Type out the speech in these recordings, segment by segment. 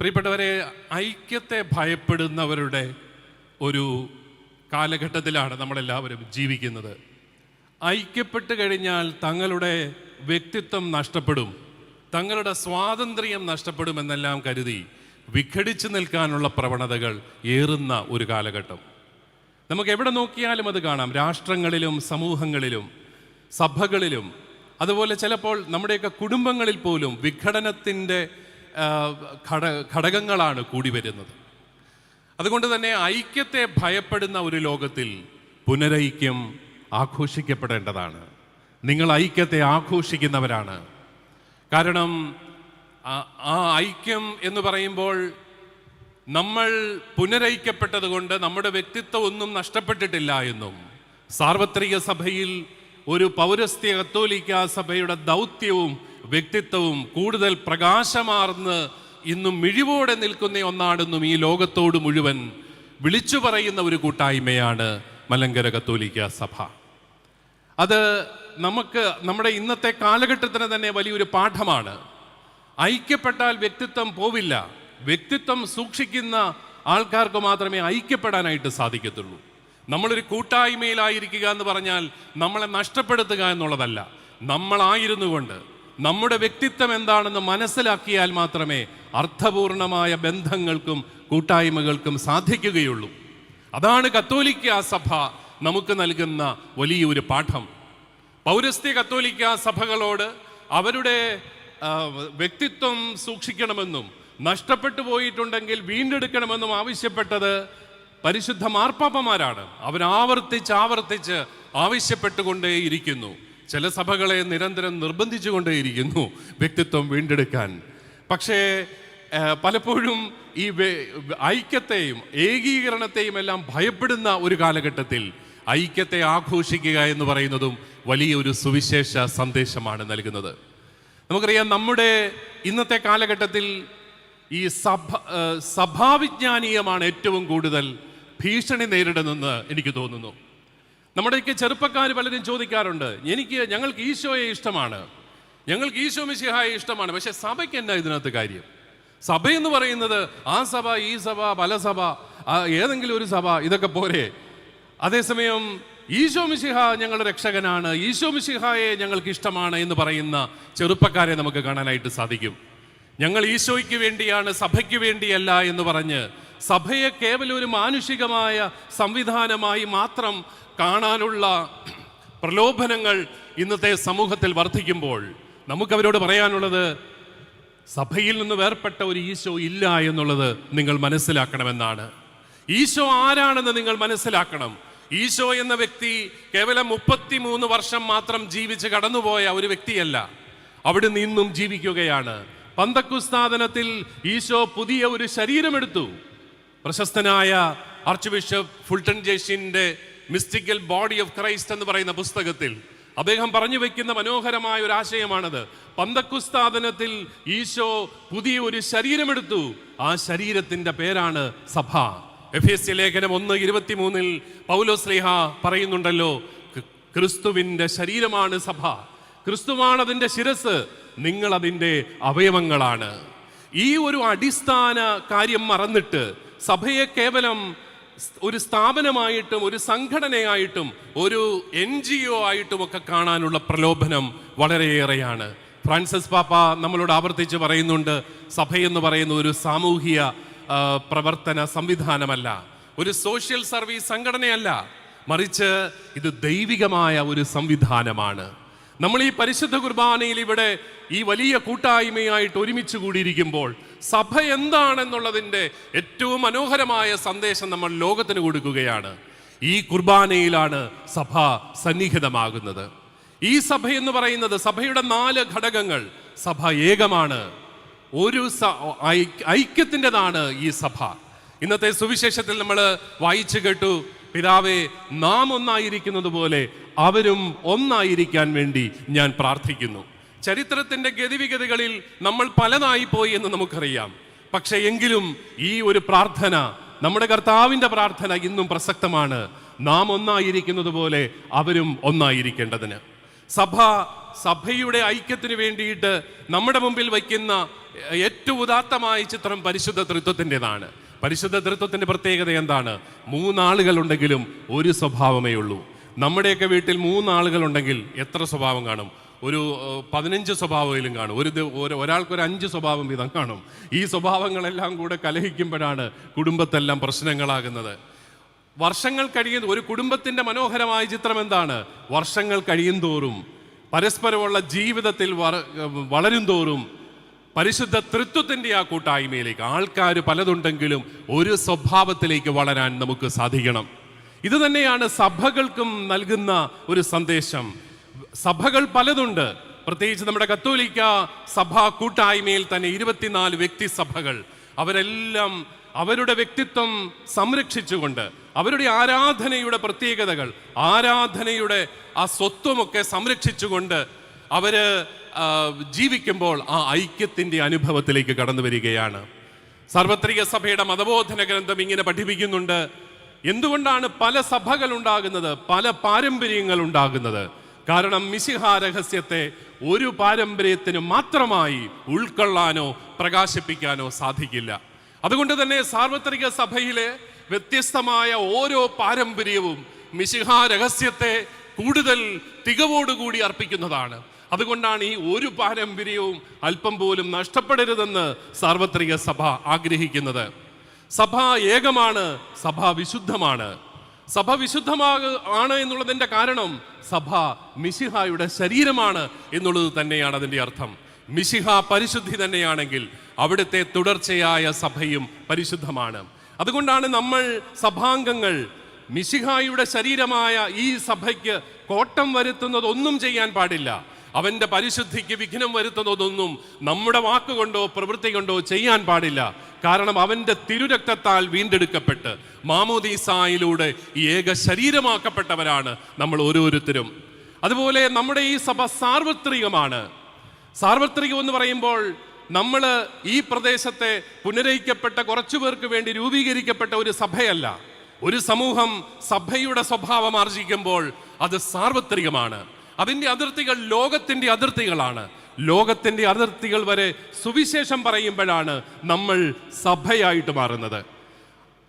പ്രിയപ്പെട്ടവരെ ഐക്യത്തെ ഭയപ്പെടുന്നവരുടെ ഒരു കാലഘട്ടത്തിലാണ് നമ്മളെല്ലാവരും ജീവിക്കുന്നത്. ഐക്യപ്പെട്ട് കഴിഞ്ഞാൽ തങ്ങളുടെ വ്യക്തിത്വം നഷ്ടപ്പെടും തങ്ങളുടെ സ്വാതന്ത്ര്യം നഷ്ടപ്പെടുമെന്നെല്ലാം കരുതി വിഘടിച്ചു നിൽക്കാനുള്ള പ്രവണതകൾ ഏറുന്ന ഒരു കാലഘട്ടം. നമുക്ക് എവിടെ നോക്കിയാലും അത് കാണാം. രാഷ്ട്രങ്ങളിലും സമൂഹങ്ങളിലും സഭകളിലും. അതുപോലെ ചിലപ്പോൾ നമ്മുടെയൊക്കെ കുടുംബങ്ങളിൽ പോലും വിഘടനത്തിന്റെ ഘടകങ്ങളാണ് കൂടി വരുന്നത്. അതുകൊണ്ട് തന്നെ ഐക്യത്തെ ഭയപ്പെടുന്ന ഒരു ലോകത്തിൽ പുനരൈക്യം ആഘോഷിക്കപ്പെടേണ്ടതാണ്. നിങ്ങൾ ഐക്യത്തെ ആഘോഷിക്കുന്നവരാണ്. കാരണം ആ- ഐക്യം എന്ന് പറയുമ്പോൾ നമ്മൾ പുനരൈക്യപ്പെട്ടത് കൊണ്ട് നമ്മുടെ വ്യക്തിത്വം ഒന്നും നഷ്ടപ്പെട്ടിട്ടില്ല എന്നും സാർവത്രിക സഭയിൽ ഒരു പൗരസ്ത്യ കത്തോലിക്ക സഭയുടെ ദൗത്യവും വ്യക്തിത്വവും കൂടുതൽ പ്രകാശമാർന്ന് ഇന്നും മിഴിവോടെ നിൽക്കുന്ന ഒന്നാണെന്നും ഈ ലോകത്തോട് മുഴുവൻ വിളിച്ചു പറയുന്ന ഒരു കൂട്ടായ്മയാണ് മലങ്കര കത്തോലിക്ക സഭ. അത് നമുക്ക് നമ്മുടെ ഇന്നത്തെ കാലഘട്ടത്തിന് തന്നെ വലിയൊരു പാഠമാണ്. ഐക്യപ്പെട്ടാൽ വ്യക്തിത്വം പോവില്ല. വ്യക്തിത്വം സൂക്ഷിക്കുന്ന ആൾക്കാർക്ക് മാത്രമേ ഐക്യപ്പെടാനായിട്ട് സാധിക്കത്തുള്ളൂ. നമ്മളൊരു കൂട്ടായ്മയിലായിരിക്കുക എന്ന് പറഞ്ഞാൽ നമ്മളെ നഷ്ടപ്പെടുത്തുക എന്നുള്ളതല്ല. നമ്മളായിരുന്നു കൊണ്ട് നമ്മുടെ വ്യക്തിത്വം എന്താണെന്ന് മനസ്സിലാക്കിയാൽ മാത്രമേ അർത്ഥപൂർണമായ ബന്ധങ്ങൾക്കും കൂട്ടായ്മകൾക്കും സാധിക്കുകയുള്ളൂ. അതാണ് കത്തോലിക്ക സഭ നമുക്ക് നൽകുന്ന വലിയൊരു പാഠം. പൗരസ്ത്യ കത്തോലിക്ക സഭകളോട് അവരുടെ വ്യക്തിത്വം സൂക്ഷിക്കണമെന്നും നഷ്ടപ്പെട്ടു പോയിട്ടുണ്ടെങ്കിൽ വീണ്ടെടുക്കണമെന്നും ആവശ്യപ്പെട്ടത് പരിശുദ്ധ മാർപ്പാപ്പമാരാണ്. അവരാവർത്തിച്ച് ആവർത്തിച്ച് ആവശ്യപ്പെട്ടുകൊണ്ടേയിരിക്കുന്നു. ചില സഭകളെ നിരന്തരം നിർബന്ധിച്ചുകൊണ്ടേയിരിക്കുന്നു വ്യക്തിത്വം വീണ്ടെടുക്കാൻ. പക്ഷേ പലപ്പോഴും ഈ ഐക്യത്തെയും ഏകീകരണത്തെയും എല്ലാം ഭയപ്പെടുന്ന ഒരു കാലഘട്ടത്തിൽ ഐക്യത്തെ ആഘോഷിക്കുക എന്ന് പറയുന്നതും വലിയൊരു സുവിശേഷ സന്ദേശമാണ് നൽകുന്നത്. നമുക്കറിയാം നമ്മുടെ ഇന്നത്തെ കാലഘട്ടത്തിൽ ഈ സഭ സഭാവിജ്ഞാനീയമാണ് ഏറ്റവും കൂടുതൽ ഭീഷണി നേരിടുന്നെന്ന് എനിക്ക് തോന്നുന്നു. നമ്മുടെയൊക്കെ ചെറുപ്പക്കാർ പലരും ചോദിക്കാറുണ്ട് എനിക്ക് ഞങ്ങൾക്ക് ഈശോയെ ഇഷ്ടമാണ്. ഞങ്ങൾക്ക് ഈശോ മിശിഹായെ ഇഷ്ടമാണ്. പക്ഷെ സഭയ്ക്ക് എന്നാ ഇതിനകത്ത് കാര്യം? സഭ എന്ന് പറയുന്നത് ആ സഭ ഈ സഭ പല സഭ ഏതെങ്കിലും ഒരു സഭ ഇതൊക്കെ പോരെ. അതേസമയം ഈശോ മിശിഹ ഞങ്ങളുടെ രക്ഷകനാണ്. ഈശോ മിശിഹായെ ഞങ്ങൾക്ക് ഇഷ്ടമാണ് എന്ന് പറയുന്ന ചെറുപ്പക്കാരെ നമുക്ക് കാണാനായിട്ട് സാധിക്കും. ഞങ്ങൾ ഈശോയ്ക്ക് വേണ്ടിയാണ് സഭയ്ക്ക് വേണ്ടിയല്ല എന്ന് പറഞ്ഞ് സഭയെ കേവലം ഒരു മാനുഷികമായ സംവിധാനമായി മാത്രം കാണാനുള്ള പ്രലോഭനങ്ങൾ ഇന്നത്തെ സമൂഹത്തിൽ വർദ്ധിക്കുമ്പോൾ നമുക്കവരോട് പറയാനുള്ളത് സഭയിൽ നിന്ന് വേർപെട്ട ഒരു ഈശോ ഇല്ല എന്നുള്ളത് നിങ്ങൾ മനസ്സിലാക്കണമെന്നാണ്. ഈശോ ആരാണെന്ന് നിങ്ങൾ മനസ്സിലാക്കണം. ഈശോ എന്ന വ്യക്തി കേവലം മുപ്പത്തിമൂന്ന് വർഷം മാത്രം ജീവിച്ച് കടന്നുപോയ ഒരു വ്യക്തിയല്ല. അവിടെ നിന്നും ജീവിക്കുകയാണ്. പന്തക്കുസ്ഥാപനത്തിൽ ഈശോ പുതിയ ഒരു ശരീരമെടുത്തു. പ്രശസ്തനായ ആർച്ച് ബിഷപ്പ് ഫുൾട്ടൺ ജേഷിന്റെ മിസ്റ്റിക്കൽ ബോഡി ഓഫ് ക്രൈസ്റ്റ് എന്ന് പറയുന്ന പുസ്തകത്തിൽ അദ്ദേഹം പറഞ്ഞു വെക്കുന്ന മനോഹരമായ ഒരു ആശയമാണത്. പന്തക്കുസ്ഥാപനത്തിൽ ഈശോ പുതിയ ഒരു ശരീരമെടുത്തു. ആ ശരീരത്തിന്റെ പേരാണ് സഭ. എഫ് എസ് സി ലേഖനം ഒന്ന് ഇരുപത്തിമൂന്നിൽ പൗലോസ്ലിഹ പറയുന്നുണ്ടല്ലോ ക്രിസ്തുവിന്റെ ക്രിസ്തുവിന്റെ ശരീരമാണ് സഭ. ക്രിസ്തുവാണ് അതിന്റെ ശിരസ് നിങ്ങൾ അതിന്റെ അവയവങ്ങളാണ്. ഈ ഒരു അടിസ്ഥാന കാര്യം മറന്നിട്ട് സഭയെ കേവലം ഒരു സ്ഥാപനമായിട്ടും ഒരു സംഘടനയായിട്ടും ഒരു എൻ ജി ഒ ആയിട്ടും ഒക്കെ കാണാനുള്ള പ്രലോഭനം വളരെയേറെയാണ്. ഫ്രാൻസിസ് പാപ്പ നമ്മളോട് ആവർത്തിച്ച് പറയുന്നുണ്ട് സഭയെന്ന് പറയുന്ന ഒരു സാമൂഹിക പ്രവർത്തന സംവിധാനമല്ല. ഒരു സോഷ്യൽ സർവീസ് സംഘടനയല്ല. മറിച്ച് ഇത് ദൈവികമായ ഒരു സംവിധാനമാണ്. നമ്മൾ ഈ പരിശുദ്ധ കുർബാനയിൽ ഇവിടെ ഈ വലിയ കൂട്ടായ്മയായിട്ട് ഒരുമിച്ച് കൂടിയിരിക്കുമ്പോൾ സഭ എന്താണെന്നുള്ളതിന്റെ ഏറ്റവും മനോഹരമായ സന്ദേശം നമ്മൾ ലോകത്തിന് കൊടുക്കുകയാണ്. ഈ കുർബാനയിലാണ് സഭ സന്നിഹിതമാകുന്നത്. ഈ സഭ എന്ന് പറയുന്നത് സഭയുടെ നാല് ഘടകങ്ങൾ സഭ ഏകമാണ്. ഒരു ഐക്യത്തിന്റെതാണ് ഈ സഭ. ഇന്നത്തെ സുവിശേഷത്തിൽ നമ്മൾ വായിച്ചു കേട്ടു പിതാവേ നാം ഒന്നായിരിക്കുന്നത് പോലെ അവരും ഒന്നായിരിക്കാൻ വേണ്ടി ഞാൻ പ്രാർത്ഥിക്കുന്നു. ചരിത്രത്തിന്റെ ഗതിവിഗതികളിൽ നമ്മൾ പലതായി പോയി എന്ന് നമുക്കറിയാം. പക്ഷേ എങ്കിലും ഈ ഒരു പ്രാർത്ഥന നമ്മുടെ കർത്താവിന്റെ പ്രാർത്ഥന ഇന്നും പ്രസക്തമാണ്. നാം ഒന്നായിരിക്കുന്നത് പോലെ അവരും ഒന്നായിരിക്കേണ്ടതിന്. സഭ സഭയുടെ ഐക്യത്തിന് വേണ്ടിയിട്ട് നമ്മുടെ മുമ്പിൽ വയ്ക്കുന്ന ഏറ്റവും ഉദാത്തമായ ചിത്രം പരിശുദ്ധ തൃത്വത്തിന്റെതാണ് പരിശുദ്ധ ദൃത്വത്തിന്റെ പ്രത്യേകത എന്താണ്? മൂന്നാളുകളുണ്ടെങ്കിലും ഒരു സ്വഭാവമേ ഉള്ളൂ. നമ്മുടെയൊക്കെ വീട്ടിൽ മൂന്നാളുകളുണ്ടെങ്കിൽ എത്ര സ്വഭാവം കാണും? ഒരു പതിനഞ്ച് സ്വഭാവമെങ്കിലും കാണും. ഒരു ദി- ഒരു- ഒരാൾക്ക് ഒരു അഞ്ച് സ്വഭാവം വീതം കാണും. ഈ സ്വഭാവങ്ങളെല്ലാം കൂടെ കലഹിക്കുമ്പോഴാണ് കുടുംബത്തെല്ലാം പ്രശ്നങ്ങളാകുന്നത്. വർഷങ്ങൾ കഴിയുന്ന ഒരു കുടുംബത്തിന്റെ മനോഹരമായ ചിത്രം എന്താണ്? വർഷങ്ങൾ കഴിയും തോറും പരസ്പരമുള്ള ജീവിതത്തിൽ വളരും തോറും പരിശുദ്ധ തൃത്വത്തിന്റെ ആ കൂട്ടായ്മയിലേക്ക് ആൾക്കാർ പലതുണ്ടെങ്കിലും ഒരു സ്വഭാവത്തിലേക്ക് വളരാൻ നമുക്ക് സാധിക്കണം. ഇത് തന്നെയാണ് സഭകൾക്കും നൽകുന്ന ഒരു സന്ദേശം. സഭകൾ പലതുണ്ട്. പ്രത്യേകിച്ച് നമ്മുടെ കത്തോലിക്ക സഭാ കൂട്ടായ്മയിൽ തന്നെ ഇരുപത്തിനാല് വ്യക്തി സഭകൾ അവരെല്ലാം അവരുടെ വ്യക്തിത്വം സംരക്ഷിച്ചുകൊണ്ട് അവരുടെ ആരാധനയുടെ പ്രത്യേകതകൾ ആരാധനയുടെ ആ സ്വത്വമൊക്കെ സംരക്ഷിച്ചുകൊണ്ട് അവർ ജീവിക്കുമ്പോൾ ആ ഐക്യത്തിന്റെ അനുഭവത്തിലേക്ക് കടന്നു വരികയാണ്. സാർവത്രിക സഭയുടെ മതബോധന ഗ്രന്ഥം ഇങ്ങനെ പഠിപ്പിക്കുന്നുണ്ട്. എന്തുകൊണ്ടാണ് പല സഭകൾ ഉണ്ടാകുന്നത് പല പാരമ്പര്യങ്ങൾ ഉണ്ടാകുന്നത് കാരണം മിശിഹ രഹസ്യത്തെ ഒരു പാരമ്പര്യത്തിന് മാത്രമായി ഉൾക്കൊള്ളാനോ പ്രകാശിപ്പിക്കാനോ സാധിക്കില്ല. അതുകൊണ്ട് തന്നെ സാർവത്രിക സഭയിലെ വ്യത്യസ്തമായ ഓരോ പാരമ്പര്യവും മിശിഹ രഹസ്യത്തെ കൂടുതൽ തികവോടുകൂടി അർപ്പിക്കുന്നതാണ്. അതുകൊണ്ടാണ് ഈ ഒരു പാരമ്പര്യവും അല്പം പോലും നഷ്ടപ്പെടരുതെന്ന് സാർവത്രിക സഭ ആഗ്രഹിക്കുന്നത്. സഭ ഏകമാണ് സഭ വിശുദ്ധമാണ്. സഭ വിശുദ്ധമാക ആണ് എന്നുള്ളതിന്റെ കാരണം സഭ മിശിഹായുടെ ശരീരമാണ് എന്നുള്ളത് തന്നെയാണ് അതിന്റെ അർത്ഥം. മിശിഹ പരിശുദ്ധി തന്നെയാണെങ്കിൽ അവിടുത്തെ തുടർച്ചയായ സഭയും പരിശുദ്ധമാണ്. അതുകൊണ്ടാണ് നമ്മൾ സഭാംഗങ്ങൾ മിശിഹായുടെ ശരീരമായ ഈ സഭയ്ക്ക് കോട്ടം വരുത്തുന്നതൊന്നും ചെയ്യാൻ പാടില്ല. അവന്റെ പരിശുദ്ധിക്ക് വിഘ്നം വരുത്തുന്നതൊന്നും നമ്മുടെ വാക്കുകൊണ്ടോ പ്രവൃത്തി കൊണ്ടോ ചെയ്യാൻ പാടില്ല. കാരണം അവന്റെ തിരുരക്തത്താൽ വീണ്ടെടുക്കപ്പെട്ട് മാമോദീസായിലൂടെ ഏക ശരീരമാക്കപ്പെട്ടവരാണ് നമ്മൾ ഓരോരുത്തരും. അതുപോലെ നമ്മുടെ ഈ സഭ സാർവത്രികമാണ്. സാർവത്രികം എന്ന് പറയുമ്പോൾ നമ്മൾ ഈ പ്രദേശത്തെ പുനരയിക്കപ്പെട്ട കുറച്ചു പേർക്ക് വേണ്ടി രൂപീകരിക്കപ്പെട്ട ഒരു സഭയല്ല. ഒരു സമൂഹം സഭയുടെ സ്വഭാവം ആർജിക്കുമ്പോൾ അത് സാർവത്രികമാണ്. അതിന്റെ അതിർത്തികൾ ലോകത്തിന്റെ അതിർത്തികളാണ്. ലോകത്തിന്റെ അതിർത്തികൾ വരെ സുവിശേഷം പറയുമ്പോഴാണ് നമ്മൾ സഭയായിട്ട് മാറുന്നത്.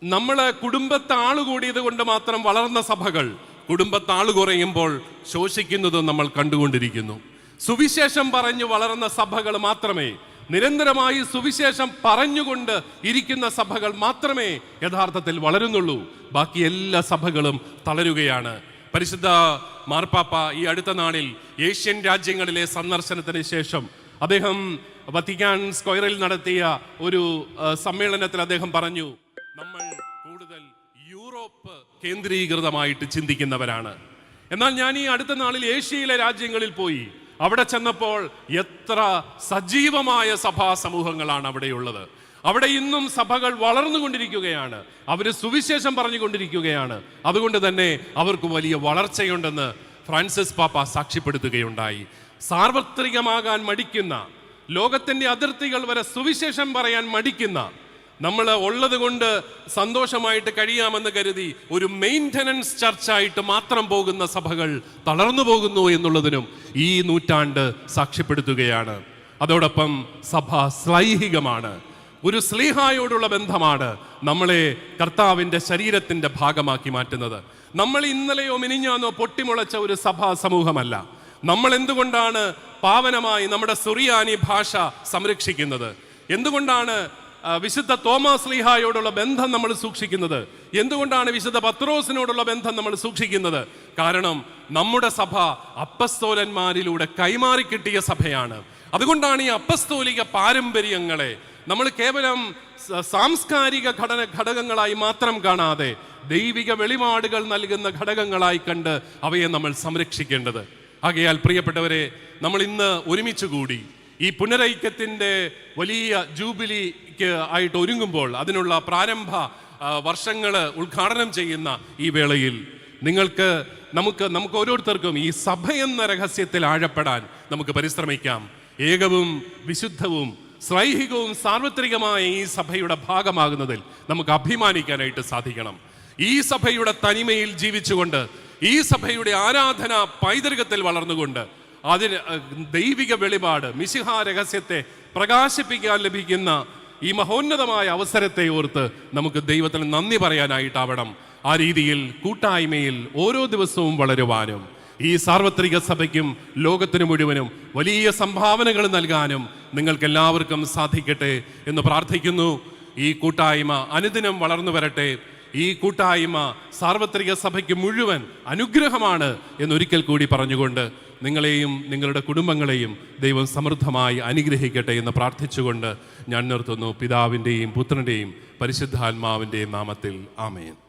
നമ്മൾ കുടുംബത്തെ ആൾ കൂടിയത് കൊണ്ട് മാത്രം വളർന്ന സഭകൾ കുടുംബത്തെ ആൾ കുറയുമ്പോൾ ശോഷിക്കുന്നതും നമ്മൾ കണ്ടുകൊണ്ടിരിക്കുന്നു. സുവിശേഷം പറഞ്ഞു വളർന്ന സഭകൾ മാത്രമേ നിരന്തരമായി സുവിശേഷം പറഞ്ഞുകൊണ്ട് ഇരിക്കുന്ന സഭകൾ മാത്രമേ യഥാർത്ഥത്തിൽ വളരുന്നുള്ളൂ. ബാക്കി എല്ലാ സഭകളും തളരുകയാണ്. പരിശുദ്ധ മാർപ്പാപ്പ ഈ അടുത്ത നാളിൽ ഏഷ്യൻ രാജ്യങ്ങളിലെ സന്ദർശനത്തിന് ശേഷം അദ്ദേഹം വത്തിക്കാൻ സ്ക്വയറിൽ നടത്തിയ ഒരു സമ്മേളനത്തിൽ അദ്ദേഹം പറഞ്ഞു നമ്മൾ കൂടുതൽ യൂറോപ്പ് കേന്ദ്രീകൃതമായിട്ട് ചിന്തിക്കുന്നവരാണ്. എന്നാൽ ഞാൻ ഈ അടുത്ത നാളിൽ ഏഷ്യയിലെ രാജ്യങ്ങളിൽ പോയി. അവിടെ ചെന്നപ്പോൾ എത്ര സജീവമായ സഭാ സമൂഹങ്ങളാണ് അവിടെയുള്ളത്. അവിടെ ഇന്നും സഭകൾ വളർന്നുകൊണ്ടിരിക്കുകയാണ്. അവർ സുവിശേഷം പറഞ്ഞുകൊണ്ടിരിക്കുകയാണ്. അതുകൊണ്ട് തന്നെ അവർക്ക് വലിയ വളർച്ചയുണ്ടെന്ന് ഫ്രാൻസിസ് പാപ്പ സാക്ഷ്യപ്പെടുത്തുകയുണ്ടായി. സാർവത്രികമാകാൻ മടിക്കുന്ന ലോകത്തിന്റെ അതിർത്തികൾ വരെ സുവിശേഷം പറയാൻ മടിക്കുന്ന നമ്മൾ ഉള്ളത് കൊണ്ട് സന്തോഷമായിട്ട് കഴിയാമെന്ന് കരുതി ഒരു മെയിന്റനൻസ് ചർച്ചായിട്ട് മാത്രം പോകുന്ന സഭകൾ തളർന്നു പോകുന്നു എന്നുള്ളതിനും ഈ നൂറ്റാണ്ട് സാക്ഷ്യപ്പെടുത്തുകയാണ്. അതോടൊപ്പം സഭ ശ്ലൈഹികമാണ് ഒരു സ്ലീഹായോടുള്ള ബന്ധമാണ് നമ്മളെ കർത്താവിന്റെ ശരീരത്തിന്റെ ഭാഗമാക്കി മാറ്റുന്നത്. നമ്മൾ ഇന്നലെയോ മിനിഞ്ഞാന്നോ പൊട്ടിമുളച്ച ഒരു സഭാ സമൂഹമല്ല. നമ്മൾ എന്തുകൊണ്ടാണ് പാവനമായി നമ്മുടെ സുറിയാനി ഭാഷ സംരക്ഷിക്കുന്നത്? എന്തുകൊണ്ടാണ് വിശുദ്ധ തോമസ് ലീഹായോടുള്ള ബന്ധം നമ്മൾ സൂക്ഷിക്കുന്നത്? എന്തുകൊണ്ടാണ് വിശുദ്ധ പത്രോസിനോടുള്ള ബന്ധം നമ്മൾ സൂക്ഷിക്കുന്നത്? കാരണം നമ്മുടെ സഭ അപ്പസ്തോലന്മാരിലൂടെ കൈമാറി കിട്ടിയ സഭയാണ്. അതുകൊണ്ടാണ് ഈ അപ്പസ്തോലിക പാരമ്പര്യങ്ങളെ നമ്മൾ കേവലം സാംസ്കാരിക ഘടന ഘടകങ്ങളായി മാത്രം കാണാതെ ദൈവിക വെളിപാടുകൾ നൽകുന്ന ഘടകങ്ങളായി കണ്ട് അവയെ നമ്മൾ സംരക്ഷിക്കേണ്ടത്. ആകയാൽ പ്രിയപ്പെട്ടവരെ നമ്മൾ ഇന്ന് ഒരുമിച്ച് കൂടി ഈ പുനരൈക്യത്തിന്റെ വലിയ ജൂബിലിക്ക് ആയിട്ട് ഒരുങ്ങുമ്പോൾ അതിനുള്ള പ്രാരംഭ വർഷങ്ങൾ ഉദ്ഘാടനം ചെയ്യുന്ന ഈ വേളയിൽ നിങ്ങൾക്ക് നമുക്ക് നമുക്ക് ഓരോരുത്തർക്കും ഈ സഭ എന്ന രഹസ്യത്തിൽ ആഴപ്പെടാൻ നമുക്ക് പരിശ്രമിക്കാം. ഏകവും വിശുദ്ധവും സ്വൈഹികവും സാർവത്രികമായ ഈ സഭയുടെ ഭാഗമാകുന്നതിൽ നമുക്ക് അഭിമാനിക്കാനായിട്ട് സാധിക്കണം. ഈ സഭയുടെ തനിമയിൽ ജീവിച്ചുകൊണ്ട് ഈ സഭയുടെ ആരാധന പൈതൃകത്തിൽ വളർന്നുകൊണ്ട് അതിന് ദൈവിക വെളിപാട് മിശിഹ രഹസ്യത്തെ പ്രകാശിപ്പിക്കാൻ ലഭിക്കുന്ന ഈ മഹോന്നതമായ അവസരത്തെ ഓർത്ത് നമുക്ക് ദൈവത്തിന് നന്ദി പറയാനായിട്ടാവണം. ആ രീതിയിൽ കൂട്ടായ്മയിൽ ഓരോ ദിവസവും വളരുവാനും ഈ സാർവത്രിക സഭയ്ക്കും ലോകത്തിനു മുഴുവനും വലിയ സംഭാവനകൾ നൽകാനും നിങ്ങൾക്ക് എല്ലാവർക്കും സാധിക്കട്ടെ എന്ന് പ്രാർത്ഥിക്കുന്നു. ഈ കൂട്ടായ്മ അനുദിനം വളർന്നു വരട്ടെ. ഈ കൂട്ടായ്മ സാർവത്രിക സഭയ്ക്ക് മുഴുവൻ അനുഗ്രഹമാണ് എന്നൊരിക്കൽ കൂടി പറഞ്ഞുകൊണ്ട് നിങ്ങളെയും നിങ്ങളുടെ കുടുംബങ്ങളെയും ദൈവം സമൃദ്ധമായി അനുഗ്രഹിക്കട്ടെ എന്ന് പ്രാർത്ഥിച്ചുകൊണ്ട് ഞാൻ നിർത്തുന്നു. പിതാവിന്റെയും പുത്രന്റെയും പരിശുദ്ധാത്മാവിന്റെയും നാമത്തിൽ. ആമേൻ.